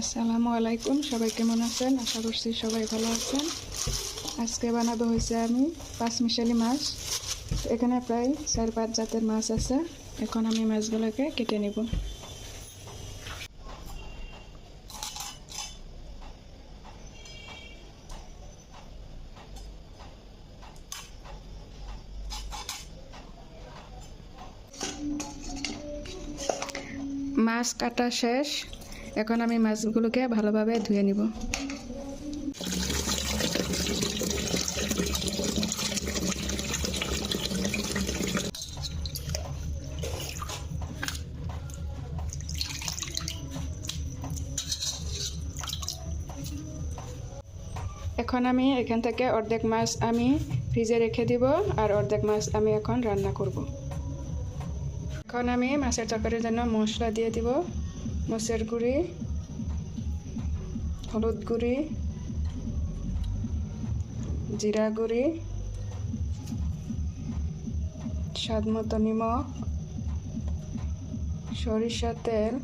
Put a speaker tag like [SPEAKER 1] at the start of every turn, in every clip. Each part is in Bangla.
[SPEAKER 1] আসসালামু আলাইকুম, সবাই কেমন আছেন? আশা করছি সবাই ভালো আছেন। আজকে বানাবো হয়েছে আমি পাঁচ মিশালি মাছ। এখানে প্রায় চার পাঁচ জাতের মাছ আছে। এখন আমি মাছগুলোকে কেটে নিব। মাছ কাটা শেষ। এখন আমি মাছগুলোকে ভালোভাবে ধুয়ে নিব। এখন আমি এখান থেকে অর্ধেক মাছ আমি ফ্রিজে রেখে দিব আর অর্ধেক মাছ আমি এখন রান্না করব। এখন আমি মাছের তরকারির জন্য মশলা দিয়ে দিব। মসের গুঁড়ি, হলুদ গুঁড়ি, জিরা গুঁড়ি স্বাদ মতো নিমখ, সরিষা তেল,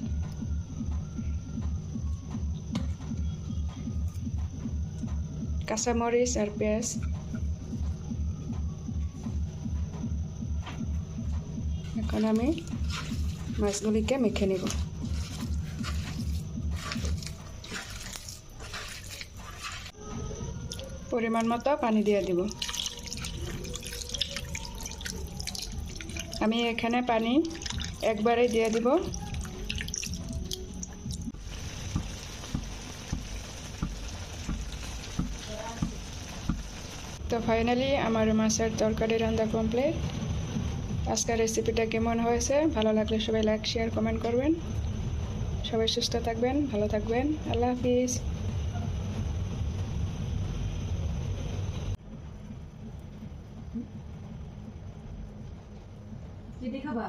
[SPEAKER 1] কাঁচামরিচ আর পেঁয়াজ। এখন আমি মাছগুলিকে মেখে নিব। পরিমাণ মতো পানি দিয়ে দিব। আমি এখানে পানি একবারে দিয়ে দিব। তো ফাইনালি আমার মাছের তরকারি রান্না কমপ্লিট আজকের রেসিপিটা কেমন হয়েছে? ভালো লাগলে সবাই লাইক শেয়ার কমেন্ট করবেন। সবাই সুস্থ থাকবেন, ভালো থাকবেন। আল্লাহ হাফিজ।
[SPEAKER 2] চিনি খাবা